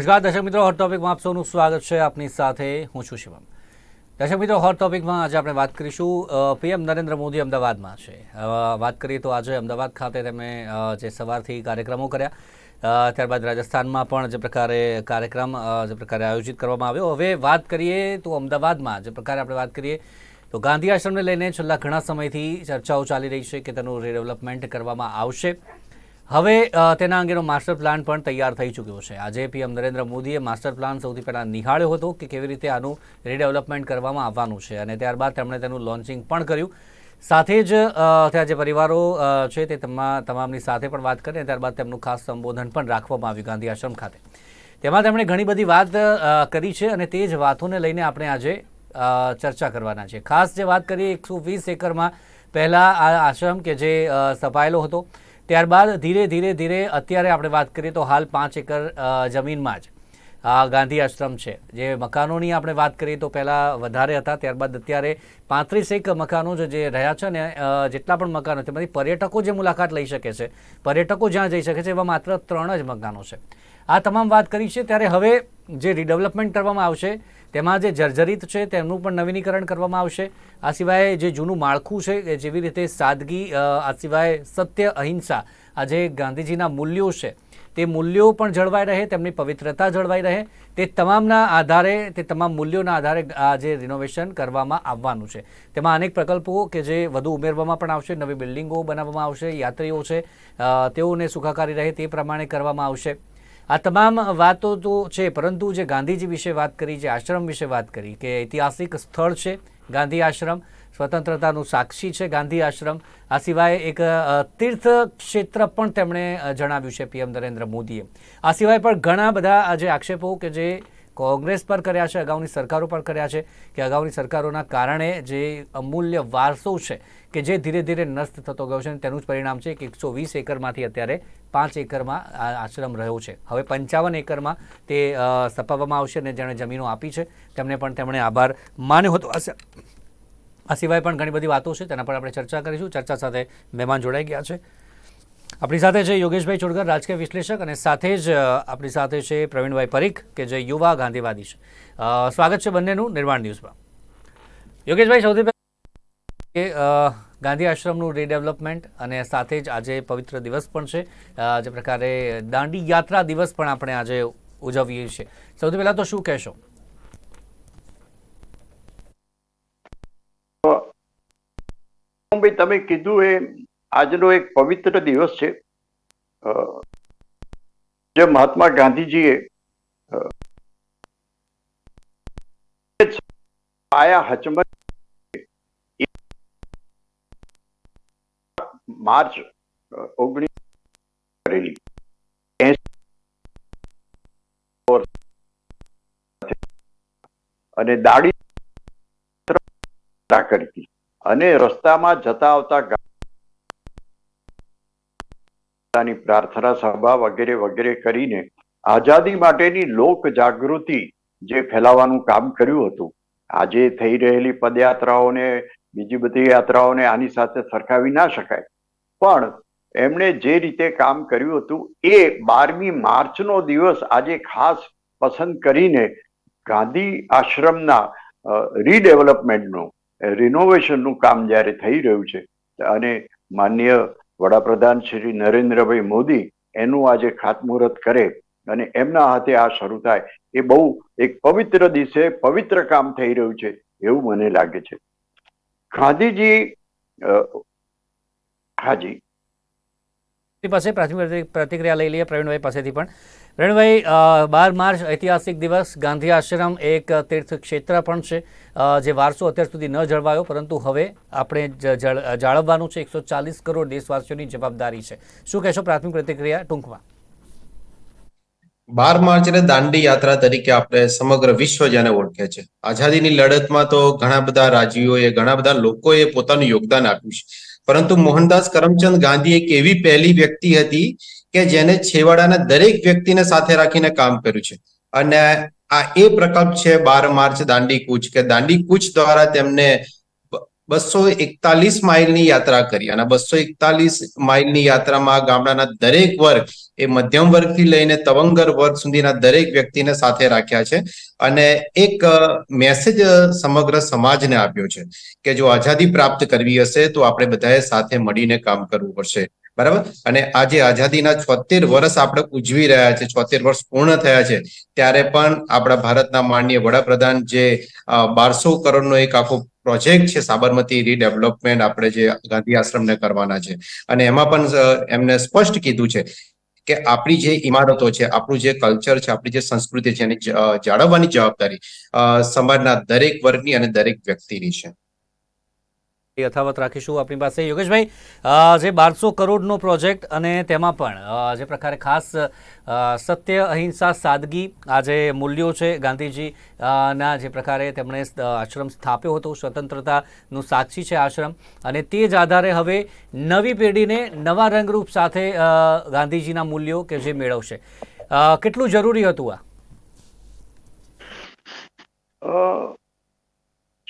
નમસ્કાર. દર્શક મિત્રો હોટ ટોપિકમાં આપ સૌનું સ્વાગત છે. આપની સાથે હું છું શિવમ. દર્શક મિત્રો હોટ ટોપિકમાં આજે આપણે વાત કરીશું પીએમ નરેન્દ્ર મોદી અમદાવાદમાં છે. વાત કરીએ તો આજે અમદાવાદ ખાતે તેમણે જે સવારથી કાર્યક્રમો કર્યા ત્યારબાદ રાજસ્થાનમાં પણ જે પ્રકારે કાર્યક્રમ જે પ્રકારે આયોજિત કરવામાં આવ્યો. હવે વાત કરીએ તો અમદાવાદમાં જે પ્રકારે આપણે વાત કરીએ તો ગાંધી આશ્રમને લઈને છેલ્લા ઘણા સમયથી ચર્ચાઓ ચાલી રહી છે કે તેનું રીડેવલપમેન્ટ કરવામાં આવશે. હવે તેના અંગેનો માસ્ટર પ્લાન પણ તૈયાર થઈ ચૂક્યો છે. આજે પીએમ નરેન્દ્ર મોદીએ માસ્ટર પ્લાન સૌથી પહેલાં નિહાળ્યો હતો કે કેવી રીતે આનું રીડેવલપમેન્ટ કરવામાં આવવાનું છે અને ત્યારબાદ તેમણે તેનું લોન્ચિંગ પણ કર્યું. સાથે જ ત્યાં જે પરિવારો છે તે તમા, તમામની સાથે પણ વાત કરી ત્યારબાદ તેમનું ખાસ સંબોધન પણ રાખવામાં આવ્યું ગાંધી આશ્રમ ખાતે. તેમાં તેમણે ઘણી બધી વાત કરી છે અને તે જ વાતોને લઈને આપણે આજે ચર્ચા કરવાના છે. ખાસ જે વાત કરીએ એકસો વીસ એકરમાં પહેલાં આ આશ્રમ કે જે સ્થપાયેલો હતો ત્યારબાદ ધીરે ધીરે ધીરે અત્યારે આપણે વાત કરીએ તો હાલ પાંચ એકર જમીનમાં જ આ ગાંધી આશ્રમ છે. જે મકાનોની આપણે વાત કરીએ તો પહેલાં વધારે હતા, ત્યારબાદ અત્યારે પાંત્રીસેક મકાનો જે રહ્યા છે ને જેટલા પણ મકાનો છે તેમાંથી પર્યટકો જે મુલાકાત લઈ શકે છે, પર્યટકો જ્યાં જઈ શકે છે, એવા માત્ર ત્રણ જ મકાનો છે. આ તમામ વાત કરી છે, ત્યારે હવે જે રીડેવલપમેન્ટ કરવામાં આવશે, તેમાં જે જર્જરિત છે, તેમનું પણ નવીનીકરણ કરવામાં આવશે. આ સિવાય જે જૂનું માળખું છે જેવી રીતે સાદગી આ સિવાય સત્ય, અહિંસા, આ જે ગાંધીજીના મૂલ્યો છે, તે મૂલ્યો પણ જળવાઈ રહે, તેમની પવિત્રતા જળવાઈ રહે. તે તમામના આધારે, તે તમામ મૂલ્યોના આધારે આ જે રિનોવેશન કરવામાં આવવાનું છે. તેમાં અનેક પ્રકલ્પો કે જે વધુ ઉમેરવામાં પણ આવશે, નવી બિલ્ડિંગો બનાવવામાં આવશે, યાત્રીઓ છે તેઓને સુખાકારી રહે તે પ્રમાણે કરવામાં આવશે. આ તમામ વાતો તો છે, પરંતુ જે ગાંધીજી વિશે વાત કરી, જે આશ્રમ વિશે વાત કરી, કે ઐતિહાસિક સ્થળ છે ગાંધી આશ્રમ, સ્વતંત્રતાનું સાક્ષી છે ગાંધી આશ્રમ, આ સિવાય એક તીર્થ ક્ષેત્ર પણ તેમણે જણાવ્યું છે પીએમ નરેન્દ્ર મોદીએ. આ સિવાય પણ ઘણા બધા જે આક્ષેપો કે જે કોંગ્રેસ પર કર્યા છે, અગાઉની સરકારો પર કર્યા છે કે અગાઉની સરકારોના કારણે જે અમૂલ્ય વારસો છે કે જે ધીરે ધીરે નષ્ટ થતો ગયો છે તેનું જ પરિણામ છે કે એકસો વીસ એકરમાંથી અત્યારે પાંચ એકરમાં આશ્રમ રહ્યો છે. હવે પંચાવન એકરમાં તે સ્થપાવવામાં આવશે અને જેણે જમીનો આપી છે, તેમને પણ તેમણે આભાર માન્યો હતો. હશે આ સિવાય પણ ઘણી બધી વાતો છે, તેના પર આપણે ચર્ચા કરીશું. ચર્ચા સાથે મહેમાન જોડાઈ ગયા છે. આપણી સાથે છે યોગેશભાઈ ચોડકર, રાજકીય વિશ્લેષક અને સાથે જ આપણી સાથે છે પ્રવીણભાઈ પરીખ કે જે યુવા ગાંધીવાદી છે. સ્વાગત છે બંનેનું નિર્માણ ન્યૂઝમાં. યોગેશભાઈ, સૌથી પહેલાં કે ગાંધી આશ્રમનું રીડેવલપમેન્ટ અને સાથે જ આજે પવિત્ર દિવસ પણ છે. જે પ્રકારે દાંડી યાત્રા દિવસ પણ આપણે આજે ઉજવીએ છીએ. સૌથી પહેલાં તો શું કહેશો? તમે કીધું એ આજનો એક પવિત્ર દિવસ છે. જે મહાત્મા ગાંધીજીએ પાયા હચમત માર્ચ ઓગણીસ કરેલી. અને દાડી કરી અને રસ્તામાં જતા આવતા પોતાની પ્રાર્થના સભા વગેરે વગેરે કરીને આઝાદી માટેની લોક જાગૃતિ જે ફેલાવાનું કામ કર્યું હતું. આજે થઈ રહેલી પદયાત્રાઓને, બીજી બધી યાત્રાઓને આની સાથે સરખાવી ના શકાય. પણ એમણે જે રીતે કામ કર્યું હતું, એ બારમી માર્ચનો દિવસ આજે ખાસ પસંદ કરીને ગાંધી આશ્રમના રીડેવલપમેન્ટનું રિનોવેશનનું કામ જ્યારે થઈ રહ્યું છે. અને માનનીય વડાપ્રધાન શ્રી નરેન્દ્રભાઈ મોદી એનું આજે ખાતમુહૂર્ત કરે અને એમના હાથે આ શરૂ થાય એ બહુ એક પવિત્ર દિવસે પવિત્ર કામ થઈ રહ્યું છે એવું મને લાગે છે. ગાંધીજી હાજી. પાસે પ્રાથમિક પ્રતિક્રિયા લઈ લઈએ પ્રવીણભાઈ પાસેથી પણ. પ્રવીણભાઈ બાર માર્ચ ઐતિહાસિક દિવસ, ગાંધી આશ્રમ એક તીર્થ ક્ષેત્ર પણ છે જે વારસો અત્યાર સુધી ન જળવાયો, પરંતુ હવે આપણે જાળવવાનું છે. એકસો ચાલીસ કરોડ દેશવાસીઓની જવાબદારી છે. શું કહેશો પ્રાથમિક પ્રતિક્રિયા ટૂંકમાં? બાર માર્ચને દાંડી યાત્રા તરીકે આપણે સમગ્ર વિશ્વ જેને ઓળખે છે. આઝાદીની લડતમાં તો ઘણા બધા રાજવીઓએ ઘણા બધા લોકોએ પોતાનું યોગદાન આપ્યું છે. પરંતુ મોહનદાસ કરમચંદ ગાંધી એક એવી પહેલી વ્યક્તિ હતી કે જેને છેવાડાના દરેક વ્યક્તિને સાથે રાખીને કામ કર્યું છે. અને આ એ પ્રકલ્પ છે બાર માર્ચ દાંડી કૂચ કે દાંડી કૂચ દ્વારા તેમને બસો એકતાલીસ માઇલની યાત્રા કરી અને બસો એકતાલીસ માઇલની યાત્રામાં ગામડાના દરેક વર્ગ એ મધ્યમ વર્ગથી લઈને તવંગર વર્ગ સુધીના દરેક વ્યક્તિને સાથે રાખ્યા છે. અને એક મેસેજ સમગ્ર સમાજને આપ્યો છે કે જો આઝાદી પ્રાપ્ત કરવી હશે તો આપણે બધાએ સાથે મળીને કામ કરવું પડશે. બરાબર? અને આજે આઝાદીના છોતેર વર્ષ આપણે ઉજવી રહ્યા છે, છોતેર વર્ષ પૂર્ણ થયા છે, ત્યારે પણ આપણા ભારતના માનનીય વડાપ્રધાન જે બારસો કરોડનો એક આખો પ્રોજેક્ટ છે સાબરમતી રીડેવલપમેન્ટ આપણે જે ગાંધી આશ્રમને કરવાના છે. અને એમાં પણ એમને સ્પષ્ટ કીધું છે કે આપણી જે ઇમારતો છે, આપણું જે કલ્ચર છે, આપણી જે સંસ્કૃતિ છે, એની જાળવવાની જવાબદારી સમાજના દરેક વર્ગની અને દરેક વ્યક્તિની છે. યથાવત રાખીશું આપણી પાસે. યોગેશભાઈ જે બારસો કરોડનો પ્રોજેક્ટ અને તેમાં પણ જે પ્રકારે ખાસ સત્ય, અહિંસા, સાદગી આ જે મૂલ્યો છે ગાંધીજી જે પ્રકારે તેમણે આશ્રમ સ્થાપ્યો હતો, સ્વતંત્રતાનું સાક્ષી છે આશ્રમ. અને તે જ આધારે હવે નવી પેઢીને નવા રંગરૂપ સાથે ગાંધીજીના મૂલ્યો કે જે મેળવશે. કેટલું જરૂરી હતું આ?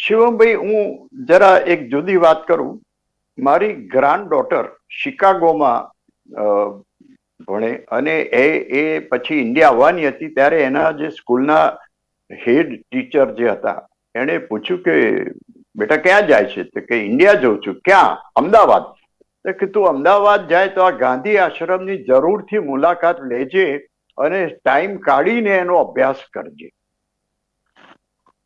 શિવમભાઈ, હું જરા એક જુદી વાત કરું. મારી ગ્રાન્ડ ડોટર શિકાગોમાં ભણે અને એ એ પછી ઇન્ડિયા આવવાની હતી ત્યારે એના જે સ્કૂલના હેડ ટીચર જે હતા, એણે પૂછ્યું કે, બેટા, ક્યાં જાય છે? તો કે, ઇન્ડિયા જઉં છું. ક્યાં? અમદાવાદ. તો કે, તું અમદાવાદ જાય તો આ ગાંધી આશ્રમની જરૂરથી મુલાકાત લેજે અને ટાઈમ કાઢીને એનો અભ્યાસ કરજે.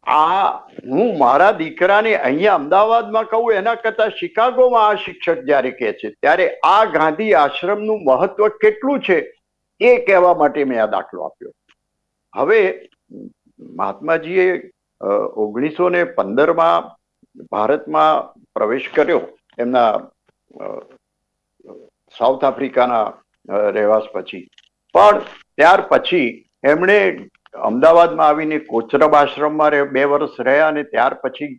આ હું મારા દીકરાને અહીંયા અમદાવાદમાં કહું, એના કરતા શિકાગોમાં આ શિક્ષક જ્યારે કહે છે, ત્યારે આ ગાંધી આશ્રમનું મહત્વ કેટલું છે એ કહેવા માટે મેં આ દાખલો આપ્યો. હવે મહાત્માજીએ ઓગણીસો ને પંદરમાં ભારતમાં પ્રવેશ કર્યો, એમના સાઉથ આફ્રિકાના રહેવાસ પછી. પણ ત્યાર પછી એમણે અમદાવાદમાં આવીને કોચરબ આશ્રમમાં બે વર્ષ રહ્યા અને ત્યાર પછી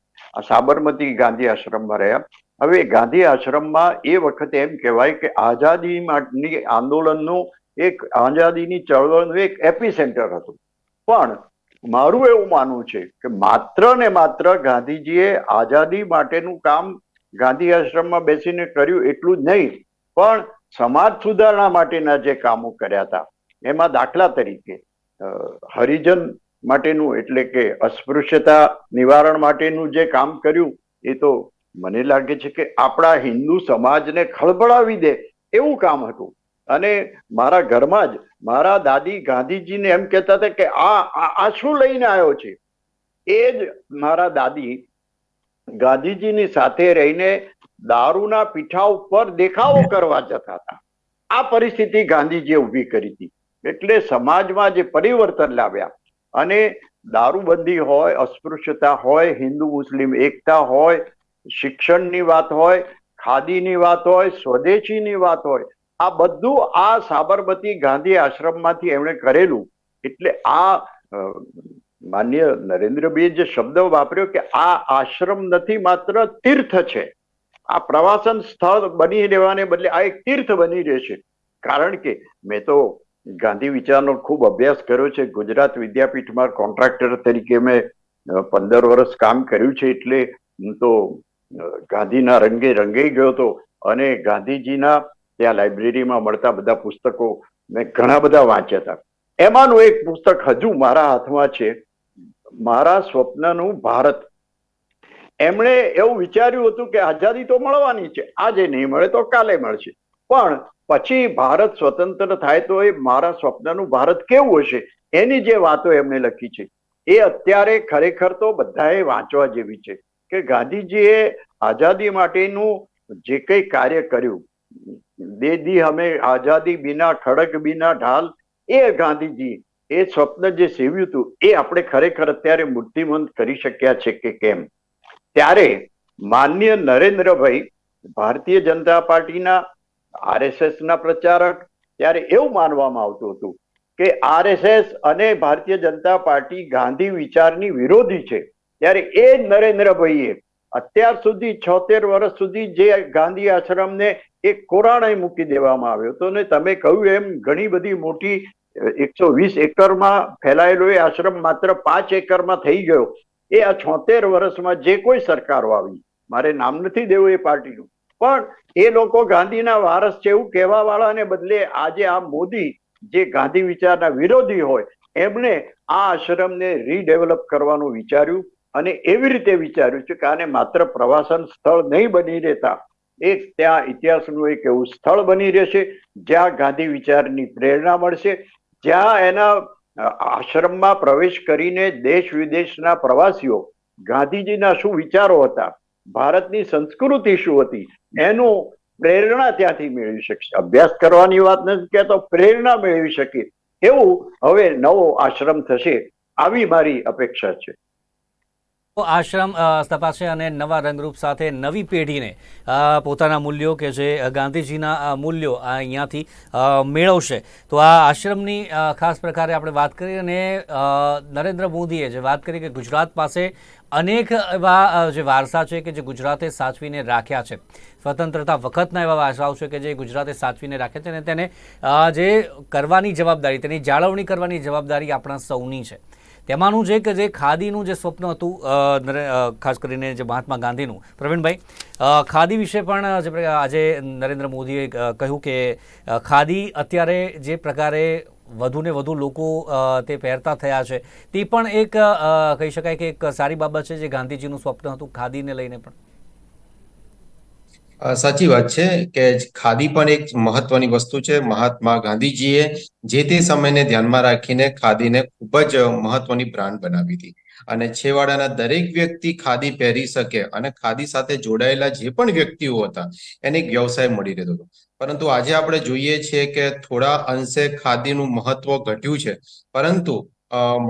સાબરમતી ગાંધી આશ્રમમાં રહ્યા. હવે ગાંધી આશ્રમમાં એ વખતે એમ કહેવાય કે આઝાદી માટેની આંદોલનનું એક, આઝાદીની ચળવળનું એક એપી સેન્ટર હતું. પણ મારું એવું માનવું છે કે માત્ર ને માત્ર ગાંધીજીએ આઝાદી માટેનું કામ ગાંધી આશ્રમમાં બેસીને કર્યું એટલું જ નહીં, પણ સમાજ સુધારણા માટેના જે કામો કર્યા હતા, એમાં દાખલા તરીકે હરિજન માટેનું એટલે કે અસ્પૃશ્યતા નિવારણ માટેનું જે કામ કર્યું, એ તો મને લાગે છે કે આપણા હિન્દુ સમાજને ખળભળાવી દે એવું કામ હતું. અને મારા ઘરમાં જ મારા દાદી ગાંધીજીને એમ કહેતા હતા કે આ આ શું લઈને આવ્યો છે? એ જ મારા દાદી ગાંધીજીની સાથે રહીને દારૂના પીઠા ઉપર દેખાવો કરવા જતા હતા. આ પરિસ્થિતિ ગાંધીજીએ ઊભી કરી હતી. એટલે સમાજમાં જે પરિવર્તન લાવ્યા અને દારૂબંધી હોય, અસ્પૃશ્યતા હોય, હિન્દુ, મુસ્લિમ એકતા હોય, શિક્ષણની વાત હોય, ખાદીની વાત હોય, સ્વદેશીની વાત હોય, આ બધું આ સાબરમતી ગાંધી આશ્રમમાંથી એમણે કરેલું. એટલે આ માન્ય નરેન્દ્રભાઈએ જે શબ્દ વાપર્યો કે આ આશ્રમ નથી માત્ર તીર્થ છે. આ પ્રવાસન સ્થળ બની રહેવાને બદલે આ એક તીર્થ બની રહેશે. કારણ કે મેં તો ગાંધી વિચારનો ખૂબ અભ્યાસ કર્યો છે. ગુજરાત વિદ્યાપીઠમાં કોન્ટ્રાક્ટર તરીકે મેં પંદર વર્ષ કામ કર્યું છે એટલે હું તો ગાંધીના રંગે રંગાઈ ગયો હતો. અને ગાંધીજીના ત્યાં લાઇબ્રેરીમાં મળતા બધા પુસ્તકો મેં ઘણા બધા વાંચ્યા હતા. એમાંનું એક પુસ્તક હજુ મારા હાથમાં છે. મારા સ્વપ્નનું ભારત. એમણે એવું વિચાર્યું હતું કે આઝાદી તો મળવાની છે. આજે નહીં મળે તો કાલે મળશે. પણ પછી ભારત સ્વતંત્ર થાય તો એ મારા સ્વપ્નનું ભારત કેવું હશે? એની જે વાતો એમણે લખી છે. એ અત્યારે ખરેખર તો બધાએ વાંચવા જેવી છે કે ગાંધીજીએ આઝાદી માટેનું જે કંઈ કાર્ય કર્યું દે દી હમે આઝાદી બિના ખડક બિના ઢાલ, એ ગાંધીજી એ સ્વપ્ન જે સેવ્યું હતું, એ આપણે ખરેખર અત્યારે મૂર્તિમંત કરી શક્યા છે કે કેમ? ત્યારે માન્ય નરેન્દ્રભાઈ ભારતીય જનતા પાર્ટીના આરએસએસ ના પ્રચારક ત્યારે એવું માનવામાં આવતું હતું કે આરએસએસ અને ભારતીય જનતા પાર્ટી ગાંધી વિચારની વિરોધી છે. ત્યારે એ નરેન્દ્રભાઈએ અત્યાર સુધી છોતેર વર્ષ સુધી જે ગાંધી આશ્રમને એક કોરાણે મૂકી દેવામાં આવ્યો હતો ને તમે કહ્યું એમ ઘણી બધી મોટી, એકસો વીસ એકરમાં ફેલાયેલો એ આશ્રમ માત્ર પાંચ એકરમાં થઈ ગયો. એ આ છોતેર વર્ષમાં જે કોઈ સરકારો આવી, મારે નામ નથી દેવું એ પાર્ટીનું પણ એ લોકો ગાંધીના વારસ છે એવું કહેવા વાળાને બદલે આજે આ મોદી જે ગાંધી વિચારના વિરોધી હોય, એમને આ આશ્રમને રીડેવલપ કરવાનું વિચાર્યું અને એવી રીતે વિચાર્યું છે કે આને માત્ર પ્રવાસન સ્થળ નહીં બની રહેતા એક ત્યાં ઇતિહાસનું એક એવું સ્થળ બની રહેશે, જ્યાં ગાંધી વિચારની પ્રેરણા મળશે, જ્યાં એના આશ્રમમાં પ્રવેશ કરીને દેશ વિદેશના પ્રવાસીઓ ગાંધીજીના શું વિચારો હતા ભારતની સંસ્કૃતિ શું હતી? એનું પ્રેરણા ત્યાંથી મેળવી શકશે. અભ્યાસ કરવાની વાત નથી કહેતો પ્રેરણા મેળવી શકે એવું હવે નવો આશ્રમ થશે. આવી મારી અપેક્ષા છે. આશ્રમ સ્થપાશે અને નવા રંગરૂપ સાથે નવી પેઢીને પોતાના મૂલ્યો કે જે ગાંધીજીના મૂલ્યો અહીંયાથી મેળવશે. તો આ આશ્રમની ખાસ પ્રકારે આપણે વાત કરી અને નરેન્દ્ર મોદીએ જે વાત કરી કે ગુજરાત પાસે અનેક એવા જે વારસા છે કે જે ગુજરાતે સાચવીને રાખ્યા છે. સ્વતંત્રતા વખતના એવા વારસાઓ છે કે જે ગુજરાતે સાચવીને રાખ્યા છે અને તેને જે કરવાની જવાબદારી, તેની જાળવણી કરવાની જવાબદારી આપણા સૌની છે. તેમાંનું જે કે જે ખાદીનું જે સ્વપ્ન હતું ખાસ કરીને જે મહાત્મા ગાંધીનું. પ્રવીણભાઈ ખાદી વિશે પણ આજે નરેન્દ્ર મોદીએ કહ્યું કે ખાદી અત્યારે જે પ્રકારે વધુને વધુ લોકો તે પહેરતા થયા છે, તે પણ એક કહી શકાય કે એક સારી બાબત છે જે ગાંધીજીનું સ્વપ્ન હતું ખાદીને લઈને પણ. સાચી વાત છે કે ખાદી પણ એક મહત્વની વસ્તુ છે. મહાત્મા ગાંધીજીએ જે તે સમયને ધ્યાનમાં રાખીને ખાદીને ખૂબ જ મહત્વની બ્રાન્ડ બનાવી હતી. અને છેવાડાના દરેક વ્યક્તિ ખાદી પહેરી શકે અને ખાદી સાથે જોડાયેલા જે પણ વ્યક્તિઓ હતા, એને એક વ્યવસાય મળી રહેતો હતો. પરંતુ આજે આપણે જોઈએ છીએ કે થોડા અંશે ખાદીનું મહત્વ ઘટ્યું છે. પરંતુ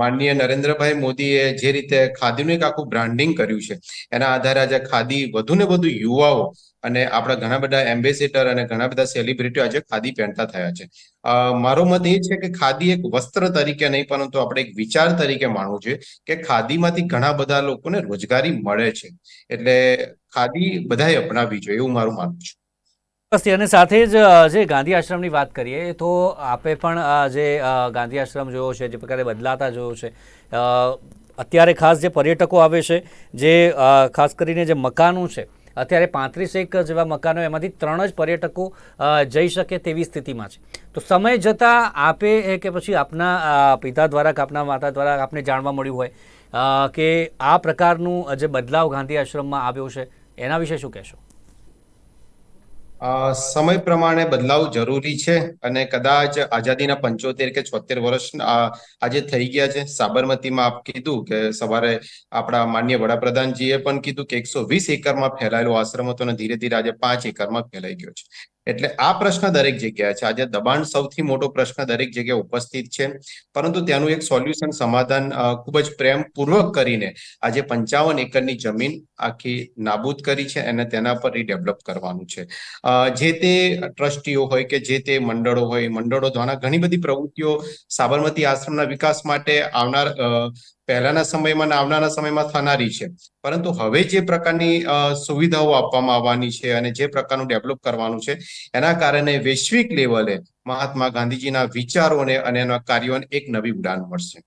માનનીય નરેન્દ્રભાઈ મોદીએ જે રીતે ખાદીનું એક આખું બ્રાન્ડિંગ કર્યું છે, એના આધારે આજે ખાદી વધુ ને વધુ યુવાઓ અને આપણા ઘણા બધા એમ્બેસેડર અને ઘણા બધા સેલિબ્રિટીઓ આજે ખાદી પહેરતા થયા છે. મારો મત એ છે કે ખાદી એક વસ્ત્ર તરીકે નહીં, પરંતુ આપણે એક વિચાર તરીકે માનવું જોઈએ કે ખાદીમાંથી ઘણા બધા લોકોને રોજગારી મળે છે. એટલે ખાદી બધાએ અપનાવવી જોઈએ એવું મારું માનવું છે. અને સાથે જ જે ગાંધી આશ્રમની વાત કરીએ, તો આપે પણ જે ગાંધી આશ્રમ જોયો છે, જે પ્રકારે બદલાતા જોયો છે અત્યારે ખાસ જે પર્યટકો આવે છે, જે ખાસ કરીને જે મકાનો છે, અત્યારે પાંત્રીસેક જેવા મકાનો એમાંથી ત્રણ જ પર્યટકો જઈ શકે તેવી સ્થિતિમાં છે. તો સમય જતાં આપે કે પછી આપના પિતા દ્વારા કે આપના માતા દ્વારા આપને જાણવા મળ્યું હોય કે આ પ્રકારનું જે બદલાવ ગાંધી આશ્રમમાં આવ્યો છે, એના વિશે શું કહેશો? સમય પ્રમાણે બદલાવ જરૂરી છે અને કદાચ આઝાદીના પંચોતેર કે છોતેર વર્ષ આજે થઈ ગયા છે. સાબરમતીમાં આપ કીધું કે સવારે આપણા માન્ય વડાપ્રધાનજીએ પણ કીધું કે એકસો વીસ એકરમાં ફેલાયેલો આશ્રમ હતો અને ધીરે ધીરે આજે પાંચ એકરમાં ફેલાઈ ગયો છે. એટલે આ પ્રશ્ન દરેક જગ્યાએ છે. આજે દબાણ સૌથી મોટો પ્રશ્ન દરેક જગ્યાએ ઉપસ્થિત છે. પરંતુ ત્યાંનું એક સોલ્યુશન સમાધાન ખૂબ જ પ્રેમપૂર્વક કરીને આજે પંચાવન એકરની જમીન આખી નાબૂદ કરી છે અને તેના પર રીડેવલપ કરવાનું છે. જે તે ટ્રસ્ટીઓ હોય કે જે તે મંડળો હોય, મંડળો દ્વારા ઘણી બધી પ્રવૃત્તિઓ સાબરમતી આશ્રમના વિકાસ માટે આવનાર પહેલાના સમયમાં આવનારા સમયમાં થનારી છે. પરંતુ હવે જે પ્રકારની સુવિધાઓ આપવામાં આવવાની છે અને જે પ્રકારનું ડેવલપ કરવાનું છે, એના કારણે વૈશ્વિક લેવલે મહાત્મા ગાંધીજીના વિચારોને અને એના કાર્યોને એક નવી ઉડાન મળશે.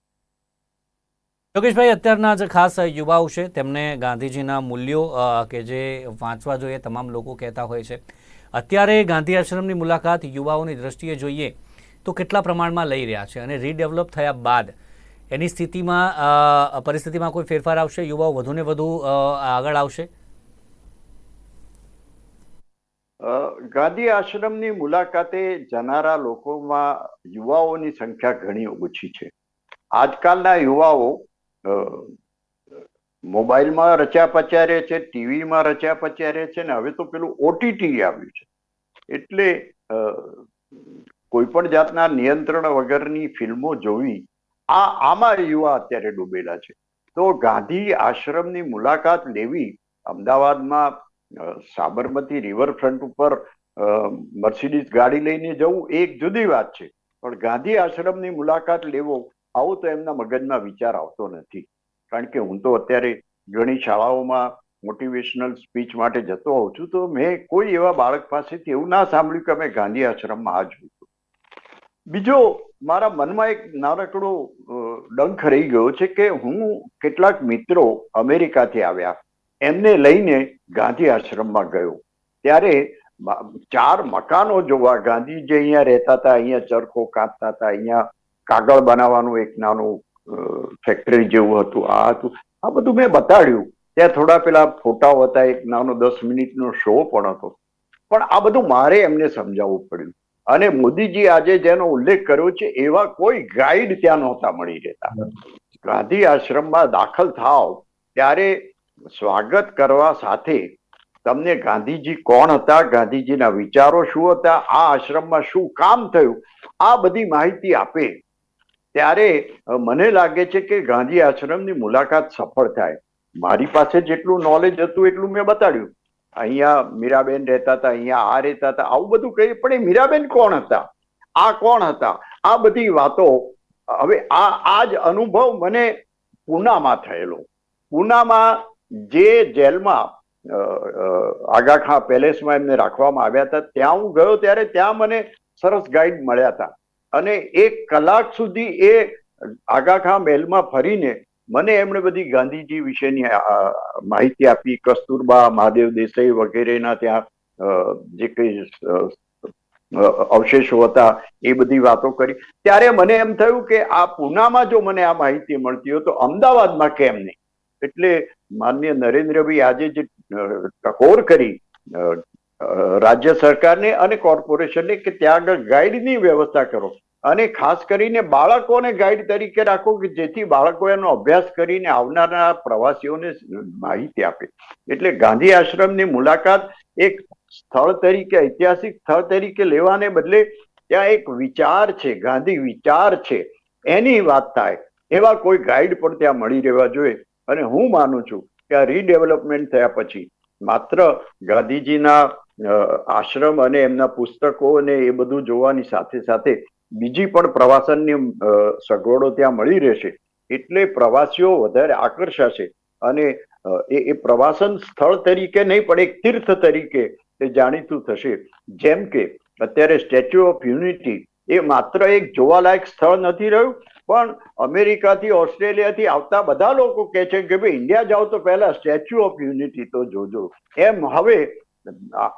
યોગેશભાઈ, અત્યારના જે ખાસ યુવાઓ છે, તેમને ગાંધીજીના મૂલ્યો કે જે વાંચવા જોઈએ તમામ લોકો કહેતા હોય છે. અત્યારે ગાંધી આશ્રમની મુલાકાત યુવાઓની દ્રષ્ટિએ જોઈએ તો કેટલા પ્રમાણમાં લઈ રહ્યા છે અને રીડેવલપ થયા બાદ એની સ્થિતિમાં પરિસ્થિતિમાં કોઈ ફેરફાર આવશે? યુવાઓ વધુને વધુ આગળ આવશે? ગાંધી આશ્રમની મુલાકાતે જનારા લોકોમાં યુવાઓની સંખ્યા ઘણી ઓછી છે. આજકાલના યુવાઓ મોબાઈલમાં રચ્યા પચ્યા રહે છે, ટીવીમાં રચ્યા પચ્યા રહે છે ને હવે તો પેલું ઓટીટી આવ્યું છે. એટલે કોઈ પણ જાતના નિયંત્રણ વગરની ફિલ્મો જોવી આ આમાં યુવા અત્યારે ડૂબેલા છે. તો ગાંધી આશ્રમની મુલાકાત લેવી અમદાવાદમાં સાબરમતી રિવરફ્રન્ટ ઉપર મર્સિડીઝ ગાડી લઈને જવું એક જુદી વાત છે. પણ ગાંધી આશ્રમની મુલાકાત લેવો, આવો તો એમના મગજમાં વિચાર આવતો નથી. કારણ કે હું તો અત્યારે ઘણી શાળાઓમાં મોટિવેશનલ સ્પીચ માટે જતો હોઉં છું, તો મેં કોઈ એવા બાળક પાસેથી એવું ના સાંભળ્યું કે અમે ગાંધી આશ્રમમાં આ જોયું બીજો મારા મનમાં એક નાનકડો ડંખ રહી ગયો છે કે હું કેટલાક મિત્રો અમેરિકાથી આવ્યા. એમને લઈને ગાંધી આશ્રમમાં ગયો. ત્યારે ચાર મકાનો જોવા ગાંધી જે અહીંયા રહેતા હતા, અહીંયા ચરખો કાપતા હતા, અહીંયા કાગળ બનાવવાનું એક નાનું ફેક્ટરી જેવું હતું, આ હતું. આ બધું મેં બતાડ્યું. ત્યાં થોડા પેલા ફોટાઓ હતા, એક નાનો દસ મિનિટનો શો પણ હતો. પણ આ બધું મારે એમને સમજાવવું પડ્યું. અને મોદીજી આજે જેનો ઉલ્લેખ કર્યો છે, એવા કોઈ ગાઈડ ત્યાં નહોતા મળી રહેતા. ગાંધી આશ્રમમાં દાખલ થાવ, ત્યારે સ્વાગત કરવા સાથે તમને ગાંધીજી કોણ હતા, ગાંધીજીના વિચારો શું હતા, આ આશ્રમમાં શું કામ થયું, આ બધી માહિતી આપે. ત્યારે મને લાગે છે કે ગાંધી આશ્રમની મુલાકાત સફળ થાય. મારી પાસે જેટલું નોલેજ હતું એટલું મેં બતાડ્યું. અહીંયા મીરાબેન રહેતા હતા અહીંયા આ રહેતા હતા આવું બધું કહીએ પણ એ મીરાબેન કોણ હતા? આ કોણ હતા? આ બધી વાતો હવે આ આ જ અનુભવ મને પૂનામાં થયેલો. પૂનામાં જે જેલમાં અ, અ, આગા ખાં પેલેસમાં એમને રાખવામાં આવ્યા હતા ત્યાં હું ગયો ત્યારે ત્યાં મને સરસ ગાઈડ મળ્યા હતા. અને એક કલાક સુધી એ આગા ખાં મહેલમાં ફરીને મને એમણે બધી ગાંધીજી વિશેની માહિતી આપી, કસ્તુરબા, મહાદેવ દેસાઈ વગેરેના ત્યાં જે કઈ અવશેષો હતા, એ બધી વાતો કરી. ત્યારે મને એમ થયું કે આ પૂનામાં જો મને આ માહિતી મળતી હોય તો અમદાવાદમાં કેમ નહીં? એટલે માન્ય નરેન્દ્રભાઈ આજે જે ટકોર કરી રાજ્ય સરકારને અને કોર્પોરેશનને કે ત્યાં આગળ ગાઈડની વ્યવસ્થા કરો. અને ખાસ કરીને બાળકોને ગાઈડ તરીકે રાખો કે જેથી બાળકો એનો અભ્યાસ કરીને આવનારા પ્રવાસીઓને માહિતી આપે. એટલે ગાંધી આશ્રમની મુલાકાત એક સ્થળ તરીકે, ઐતિહાસિક સ્થળ તરીકે લેવાને બદલે ત્યાં એક વિચાર છે, ગાંધી વિચાર છે. એની વાત થાય. એવા કોઈ ગાઈડ પણ ત્યાં મળી રહેવા જોઈએ. અને હું માનું છું કે આ રીડેવલપમેન્ટ થયા પછી માત્ર ગાંધીજીના આશ્રમ અને એમના પુસ્તકો અને એ બધું જોવાની સાથે સાથે બીજી પણ પ્રવાસનની સગવડો ત્યાં મળી રહેશે. એટલે પ્રવાસીઓ વધારે આકર્ષાશે. અને એ પ્રવાસન સ્થળ તરીકે નહીં, પણ એક તીર્થ તરીકે એ જાણીતું થશે. જેમ કે, અત્યારે સ્ટેચ્યુ ઓફ યુનિટી એ માત્ર એક જોવાલાયક સ્થળ નથી રહ્યું, પણ અમેરિકાથી, ઓસ્ટ્રેલિયાથી આવતા બધા લોકો કહે છે કે, ભાઈ, ઇન્ડિયા જાઓ તો પહેલા સ્ટેચ્યુ ઓફ યુનિટી તો જોજો. એમ હવે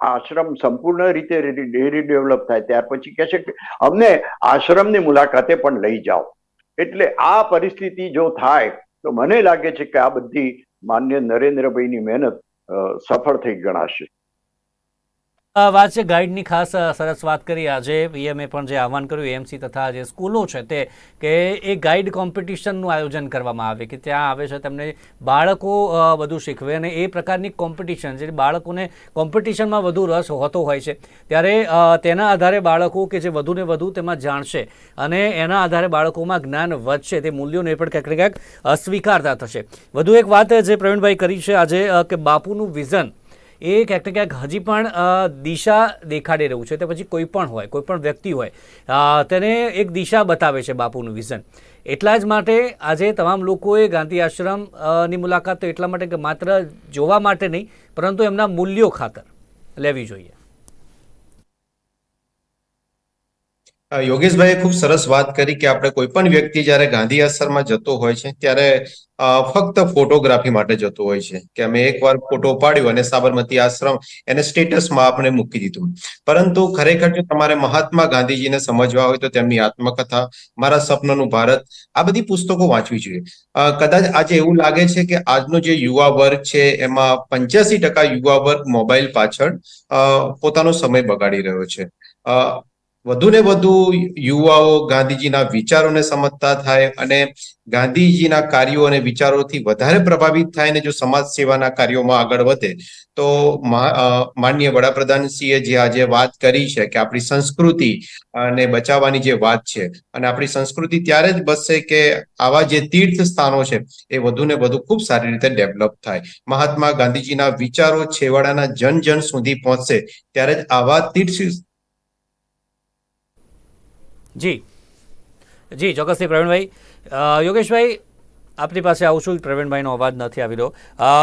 આશ્રમ સંપૂર્ણ રીતે રીડેવલપ થાય. ત્યાર પછી કહે છે કે અમને આશ્રમની મુલાકાતે પણ લઈ જાઓ. એટલે આ પરિસ્થિતિ જો થાય, તો મને લાગે છે કે આ બધી માન્ય નરેન્દ્રભાઈની મહેનત સફળ થઈ ગણાશે. વાત છે, ગાઈડની ખાસ સરસ વાત કરી. આજે પીએમએ પણ જે આહવાન કર્યું એમસી તથા જે સ્કૂલો છે તે, કે એ ગાઈડ કોમ્પિટિશનનું આયોજન કરવામાં આવે, કે ત્યાં આવે છે, તેમને બાળકો બધું શીખવે અને એ પ્રકારની કોમ્પિટિશન, જે બાળકોને કોમ્પિટિશનમાં વધુ રસ હોતો હોય છે, ત્યારે તેના આધારે બાળકો કે જે વધુને વધુ તેમાં જાણશે અને એના આધારે બાળકોમાં જ્ઞાન વધશે, તે મૂલ્યોને પણ ક્યાંક ને ક્યાંક અસ્વીકારતા થશે. વધુ એક વાત જે પ્રવીણભાઈ કરી છે આજે કે બાપુનું વિઝન એ ક્યાંક ને ક્યાંક હજી પણ દિશા દેખાડી રહ્યું છે. તે પછી કોઈ પણ હોય, કોઈ પણ વ્યક્તિ હોય તેને એક દિશા બતાવે છે બાપુનું વિઝન. એટલા જ માટે આજે તમામ લોકોએ ગાંધી આશ્રમની મુલાકાત તો એટલા માટે કે માત્ર જોવા માટે નહીં, પરંતુ એમના મૂલ્યો ખાતર લેવી જોઈએ. યોગેશભાઈએ ખૂબ સરસ વાત કરી કે આપણે કોઈ પણ વ્યક્તિ જ્યારે ગાંધી આશ્રમમાં જતો હોય છે, ત્યારે ફક્ત ફોટોગ્રાફી માટે જતો હોય છે કે અમે એકવાર ફોટો પાડ્યો અને સાબરમતી આશ્રમ એને સ્ટેટસમાં આપણે મૂકી દીધું. પરંતુ ખરેખર જો તમારે મહાત્મા ગાંધીજીને સમજવા હોય તો તેમની આત્મકથા, મારા સપનાનું ભારત, આ બધી પુસ્તકો વાંચવી જોઈએ. કદાચ આજે એવું લાગે છે કે આજનો જે યુવા વર્ગ છે એમાં પંચ્યાસી ટકા યુવા વર્ગ મોબાઈલ પાછળ પોતાનો સમય બગાડી રહ્યો છે. વધુને વધુ યુવાઓ ગાંધીજીના વિચારોને સમજતા થાય અને ગાંધીજીના કાર્યો અને વિચારોથી વધારે પ્રભાવિત થાય અને જો સમાજ સેવાના કાર્યોમાં આગળ વધે, તો માન્ય વડાપ્રધાનશ્રીએ જે આજે વાત કરી છે કે આપણી સંસ્કૃતિ અને બચાવવાની જે વાત છે અને આપણી સંસ્કૃતિ ત્યારે જ બસશે કે આવા જે તીર્થ સ્થાનો છે એ વધુને વધુ ખૂબ સારી રીતે ડેવલપ થાય. મહાત્મા ગાંધીજીના વિચારો છેવાડાના જન જન સુધી પહોંચશે, ત્યારે જ આવા તીર્થ જી. જી, ચોક્કસથી પ્રવીણભાઈ. યોગેશભાઈ, આપની પાસે આવું છું, પ્રવીણભાઈનો અવાજ નથી આવી રહ્યો.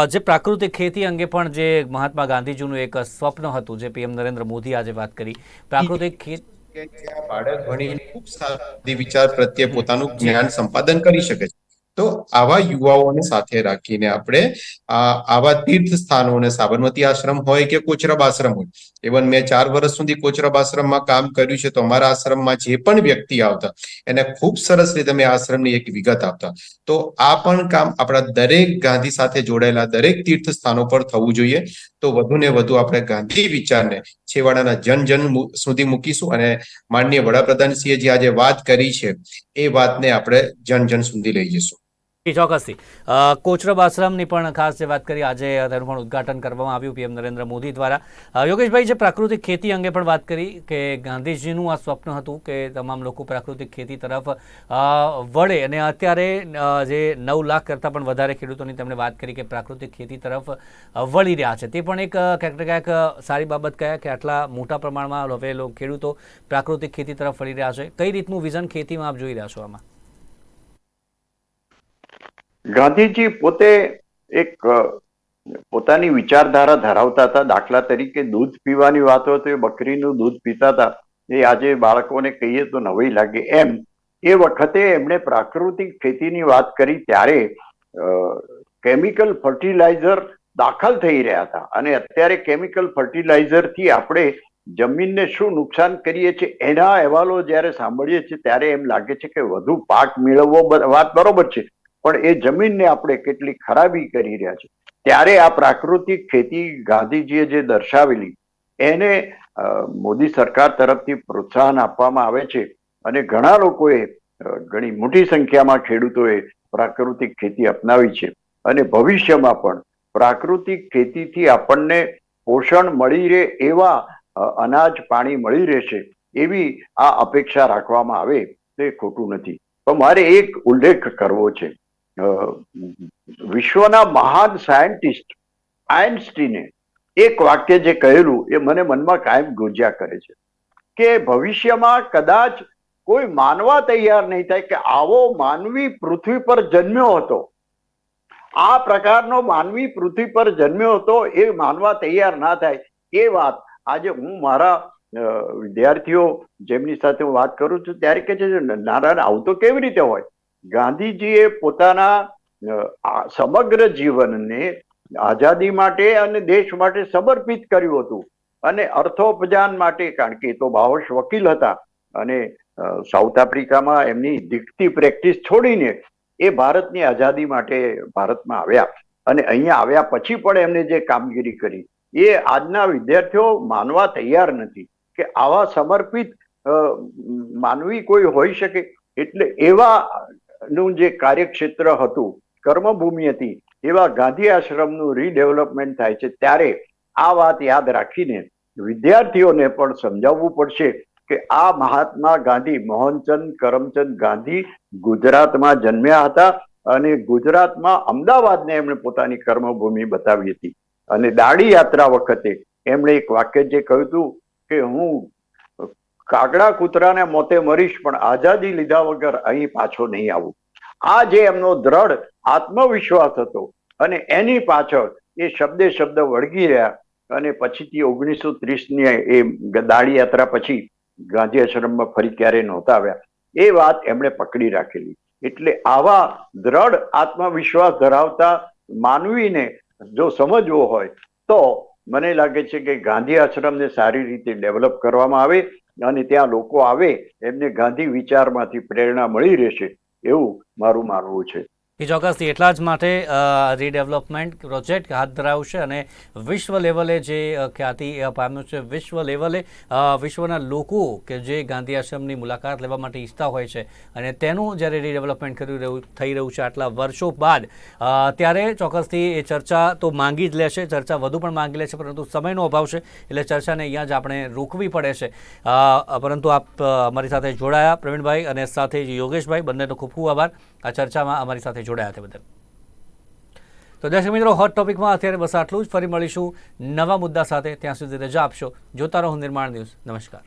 જે પ્રાકૃતિક ખેતી અંગે પણ જે મહાત્મા ગાંધીજીનું એક સ્વપ્ન હતું, જે પીએમ નરેન્દ્ર મોદી આજે વાત કરી, પ્રાકૃતિક ખેતી ખૂબ વિચાર પ્રત્યે પોતાનું જ્ઞાન સંપાદન કરી શકે છે. તો આવા યુવાઓને સાથે રાખીને આપણે આવા તીર્થ સ્થાનોને સાબરમતી આશ્રમ હોય કે કોચરબ આશ્રમ હોય ઇવન મેં ચાર વર્ષ સુધી કોચરબ આશ્રમમાં કામ કર્યું છે, તો અમારા આશ્રમમાં જે પણ વ્યક્તિ આવતા, એને ખૂબ સરસ રીતે મેં આશ્રમની એક વિગત આપતા. તો આ પણ કામ આપણા દરેક ગાંધી સાથે જોડાયેલા દરેક તીર્થ સ્થાનો પર થવું જોઈએ. તો વધુ ને વધુ આપણે ગાંધી વિચારને છેવાડાના જન જન સુધી મૂકીશું અને માનનીય વડાપ્રધાનશ્રીએ જે આજે વાત કરી છે, એ વાતને આપણે જન જન સુધી લઈ જઈશું. ચોક્કસથી. કોચરબ આશ્રમની પણ ખાસ જે વાત કરી, આજે તેનું પણ ઉદ્ઘાટન કરવામાં આવ્યું પીએમ નરેન્દ્ર મોદી દ્વારા. યોગેશભાઈ, જે પ્રાકૃતિક ખેતી અંગે પણ વાત કરી કે ગાંધીજીનું આ સ્વપ્ન હતું કે તમામ લોકો પ્રાકૃતિક ખેતી તરફ વળે અને અત્યારે જે નવ લાખ કરતાં પણ વધારે ખેડૂતોની તેમણે વાત કરી કે પ્રાકૃતિક ખેતી તરફ વળી રહ્યા છે. તે પણ એક ક્યાંક ક્યાંક સારી બાબત કહ્યા કે આટલા મોટા પ્રમાણમાં હવે ખેડૂતો પ્રાકૃતિક ખેતી તરફ વળી રહ્યા છે. કઈ રીતનું વિઝન ખેતીમાં આપ જોઈ રહ્યા છો આમાં? ગાંધીજી પોતે એક પોતાની વિચારધારા ધરાવતા હતા. દાખલા તરીકે દૂધ પીવાની વાત હોય તો એ બકરીનું દૂધ પીતા હતા. એ આજે બાળકોને કહીએ તો નવાઈ લાગે. એમ, એ વખતે એમણે પ્રાકૃતિક ખેતીની વાત કરી ત્યારે કેમિકલ ફર્ટિલાઇઝર દાખલ થઈ રહ્યા હતા. અને અત્યારે કેમિકલ ફર્ટિલાઇઝરથી આપણે જમીનને શું નુકસાન કરીએ છીએ એના અહેવાલો જ્યારે સાંભળીએ છીએ ત્યારે એમ લાગે છે કે વધુ પાક મેળવવો વાત બરોબર છે. પણ એ જમીનને આપણે કેટલી ખરાબી કરી રહ્યા છે. ત્યારે આ પ્રાકૃતિક ખેતી ગાંધીજીએ જે દર્શાવેલી, એને મોદી સરકાર તરફથી પ્રોત્સાહન આપવામાં આવે છે અને ઘણા લોકોએ ઘણી મોટી સંખ્યામાં ખેડૂતોએ પ્રાકૃતિક ખેતી અપનાવી છે અને ભવિષ્યમાં પણ પ્રાકૃતિક ખેતીથી આપણને પોષણ મળી રહે એવા અનાજ પાણી મળી રહેશે એવી આ અપેક્ષા રાખવામાં આવે તે ખોટું નથી. તો મારે એક ઉલ્લેખ કરવો છે. વિશ્વના મહાન સાયન્ટિસ્ટ આઇન્સ્ટીને એક વાક્ય જે કહેલું એ મને મનમાં કાયમ ગુંજ્યા કરે છે કે ભવિષ્યમાં કદાચ કોઈ માનવા તૈયાર નહીં થાય કે આવો માનવી પૃથ્વી પર જન્મ્યો હતો. આ પ્રકારનો માનવી પૃથ્વી પર જન્મ્યો હતો એ માનવા તૈયાર ના થાય એ વાત આજે હું મારા વિદ્યાર્થીઓ જેમની સાથે વાત કરું છું ત્યારે કે છે, નારાયણ, આવું તો કેવી રીતે હોય? ગાંધીજીએ પોતાના સમગ્ર જીવનને આઝાદી માટે અને દેશ માટે સમર્પિત કર્યું હતું. અને અર્થોપજાન માટે, કારણ કે તો બાવશ વકીલ હતા અને સાઉથ આફ્રિકામાં એમની દીકતી પ્રેક્ટિસ છોડીને એ ભારતની આઝાદી માટે ભારતમાં આવ્યા. અને અહીંયા આવ્યા પછી પણ એમને જે કામગીરી કરી, એ આજના વિદ્યાર્થીઓ માનવા તૈયાર નથી કે આવા સમર્પિત માનવી કોઈ હોઈ શકે. એટલે એવા નું જે કાર્યક્ષેત્ર હતું કર્મભૂમિ હતી એવા ગાંધી આશ્રમનું રીડેવલપમેન્ટ થાય છે, ત્યારે આ વાત યાદ રાખીને વિદ્યાર્થીઓને પણ સમજાવવું પડશે કે આ મહાત્મા ગાંધી, મોહનચંદ કરમચંદ ગાંધી ગુજરાતમાં જન્મ્યા હતા અને ગુજરાતમાં અમદાવાદને એમણે પોતાની કર્મભૂમિ બતાવી હતી. અને દાડી યાત્રા વખતે એમણે એક વાક્ય જે કહ્યું હતું કે હું કાગડા કૂતરાને મોતે મરીશ, પણ આઝાદી લીધા વગર અહીં પાછો નહીં આવું. આ જે એમનો દ્રઢ આત્મવિશ્વાસ હતો અને એની પાછળ એ શબ્દે શબ્દ વળગી રહ્યા અને પછીથી ઓગણીસો ત્રીસની એ દાંડી યાત્રા પછી ગાંધી આશ્રમમાં ફરી ક્યારે નહોતા આવ્યા. એ વાત એમણે પકડી રાખેલી. એટલે આવા દ્રઢ આત્મવિશ્વાસ ધરાવતા માનવીને જો સમજવો હોય તો મને લાગે છે કે ગાંધી આશ્રમને સારી રીતે ડેવલપ કરવામાં આવે અને ત્યાં લોકો આવે એમને ગાંધી વિચારમાંથી પ્રેરણા મળી રહેશે એવું મારું માનવું છે. એ ચોક્કસથી એટલા જ માટે રીડેવલપમેન્ટ પ્રોજેક્ટ હાથ ધરાવશે અને વિશ્વ લેવલે જે ખ્યાતિ પામ્યું છે, વિશ્વ લેવલે વિશ્વના લોકો કે જે ગાંધી આશ્રમની મુલાકાત લેવા માટે ઈચ્છતા હોય છે અને તેનું જ્યારે રીડેવલપમેન્ટ કરી રહ્યું, થઈ રહ્યું છે આટલા વર્ષો બાદ ત્યારે ચોક્કસથી એ ચર્ચા તો માંગી જ લેશે, ચર્ચા વધુ પણ માંગી લે છે પરંતુ સમયનો અભાવ છે એટલે ચર્ચાને અહીંયા જ આપણે રોકવી પડે છે. પરંતુ આપ અમારી સાથે જોડાયા પ્રવીણભાઈ અને સાથે યોગેશભાઈ, બંનેનો ખૂબ ખૂબ આભાર. આ ચર્ચામાં અમારી સાથે જોડાયા તે બદલ. તો દર્શક મિત્રો હોટ ટોપિકમાં અત્યારે બસ આટલું જ. ફરી મળીશું નવા મુદ્દા સાથે. ત્યાં સુધી રજા આપશો. જોતા રહો નિર્માણ ન્યૂઝ. નમસ્કાર.